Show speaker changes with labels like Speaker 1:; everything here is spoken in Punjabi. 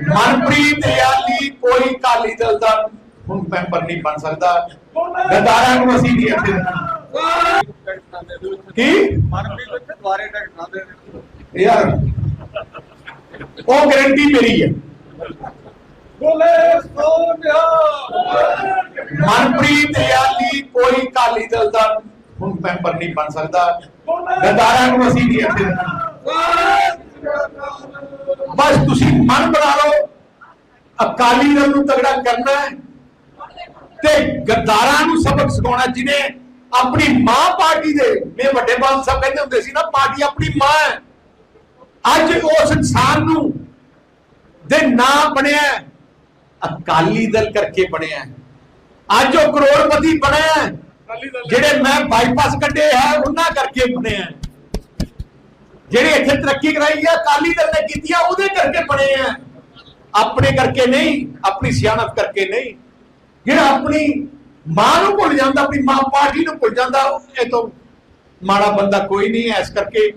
Speaker 1: ਮਨਪ੍ਰੀਤ ਯਾਲੀ ਕੋਈ ਕਾਲੀ ਦਲ ਦਾ ਹੁਣ ਮੈਂਬਰ ਨਹੀਂ ਬਣ ਸਕਦਾ। ਗਦਾਰਾਂ ਨੂੰ ਅਸੀਂ ਨਹੀਂ ਦੇਣਾ ਕੀ?
Speaker 2: ਮਨਪ੍ਰੀਤ ਦੁਆਰੇ ਟਿਕਟ ਨਾ ਦੇਣ।
Speaker 1: ਯਾਰ ਉਹ ਗਾਰੰਟੀ ਮੇਰੀ ਹੈ।
Speaker 2: ਬੋਲੇ ਸੋਨਿਆ।
Speaker 1: ਮਨਪ੍ਰੀਤ ਯਾਲੀ ਕੋਈ ਕਾਲੀ ਦਲ ਦਾ ਹੁਣ ਮੈਂਬਰ ਨਹੀਂ ਬਣ ਸਕਦਾ। ਗਦਾਰਾਂ ਨੂੰ ਅਸੀਂ ਨਹੀਂ ਤੁਸੀਂ ਮਨ ਬਣਾ ਲਓ ਅਕਾਲੀ ਦਲ ਨੂੰ ਤਗੜਾ ਕਰਨਾ ਹੈ ਤੇ ਗੱਦਾਰਾਂ ਨੂੰ ਸਬਕ ਸਿਖਾਉਣਾ ਜਿਹਨੇ ਆਪਣੀ ਮਾਂ ਪਾਰਟੀ ਦੇ ਮੇ ਵੱਡੇ ਬਾਲ ਸਾਹਿਬ ਕਹਿੰਦੇ ਹੁੰਦੇ ਸੀ ਨਾ ਪਾਰਟੀ ਆਪਣੀ ਮਾਂ ਹੈ ਅੱਜ ਉਸ ਇਨਸਾਨ ਨੂੰ ਦੇ ਨਾਂ ਬਣਿਆ ਅਕਾਲੀ ਦਲ ਕਰਕੇ ਬਣਿਆ। ਅੱਜ ਉਹ ਕਰੋੜਪਤੀ ਬਣਿਆ। ਜਿਹੜੇ ਮੈਂ ਬਾਈਪਾਸ ਕੱਢੇ ਹੈ ਉਹਨਾਂ ਕਰਕੇ ਬਣਿਆ। ਜਿਹੜੇ ਇੱਥੇ ਤਰੱਕੀ ਕਰਾਈ ਹੈ ਅਕਾਲੀ ਦਲ ਨੇ ਕੀਤੀ ਆਪਣੇ ਉਹਦੇ ਆਪਣੇ ਕਰਕੇ ਨਹੀਂ, ਆਪਣੀ ਸਿਆਣਪ ਕਰਕੇ ਨਹੀਂ। ਜਿਹੜਾ ਆਪਣੀ ਮਾਂ ਨੂੰ ਭੁੱਲ ਜਾਂਦਾ, ਆਪਣੀ ਮਾਂ ਪਾਰਟੀ ਨੂੰ ਭੁੱਲ ਜਾਂਦਾ ਇਹ ਤੋਂ ਮਾੜਾ ਬੰਦਾ ਕੋਈ ਨਹੀਂ ਹੈ। ਇਸ ਕਰਕੇ